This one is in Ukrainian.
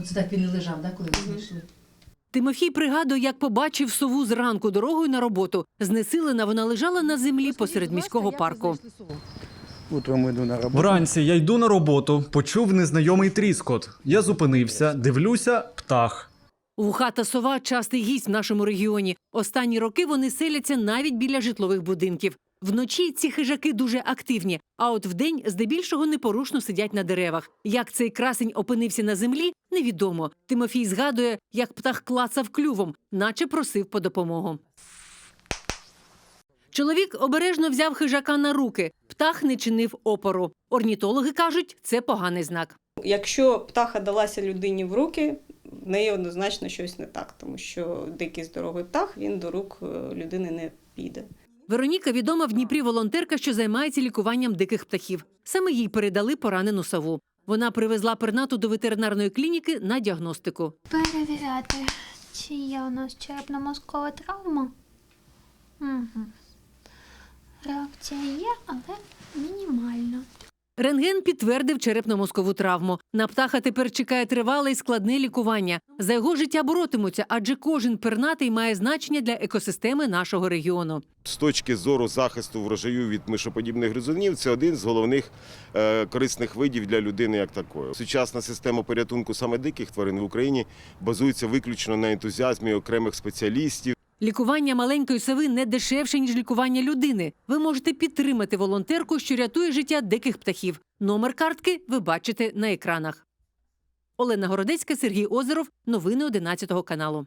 Оце так він і лежав, да, коли ви знайшли? Тимофій пригадує, як побачив сову зранку дорогою на роботу. Знесилена вона лежала на землі посеред міського парку. Утром иду на. Вранці я йду на роботу, почув незнайомий тріскот. Я зупинився, дивлюся, птах. Вухата сова частий гість в нашому регіоні. Останні роки вони селяться навіть біля житлових будинків. Вночі ці хижаки дуже активні, а от вдень здебільшого непорушно сидять на деревах. Як цей красень опинився на землі, невідомо. Тимофій згадує, як птах клацав клювом, наче просив по допомогу. Чоловік обережно взяв хижака на руки. Птах не чинив опору. Орнітологи кажуть, це поганий знак. Якщо птаха далася людині в руки, в неї однозначно щось не так, тому що дикий здоровий птах він до рук е, людини не піде. Вероніка відома в Дніпрі волонтерка, що займається лікуванням диких птахів. Саме їй передали поранену сову. Вона привезла пернату до ветеринарної клініки на діагностику. Перевіряти, чи є у нас черепно-мозкова травма. Угу. Реакція є, але мінімальна. Рентген підтвердив черепно-мозкову травму. На птаха тепер чекає тривале і складне лікування. За його життя боротимуться, адже кожен пернатий має значення для екосистеми нашого регіону. З точки зору захисту врожаю від мишоподібних гризунів, це один з головних е, корисних видів для людини як такої. Сучасна система порятунку саме диких тварин в Україні базується виключно на ентузіазмі окремих спеціалістів. Лікування маленької сови не дешевше, ніж лікування людини. Ви можете підтримати волонтерку, що рятує життя диких птахів. Номер картки ви бачите на екранах. Олена Городецька, Сергій Озеров. Новини 11 каналу.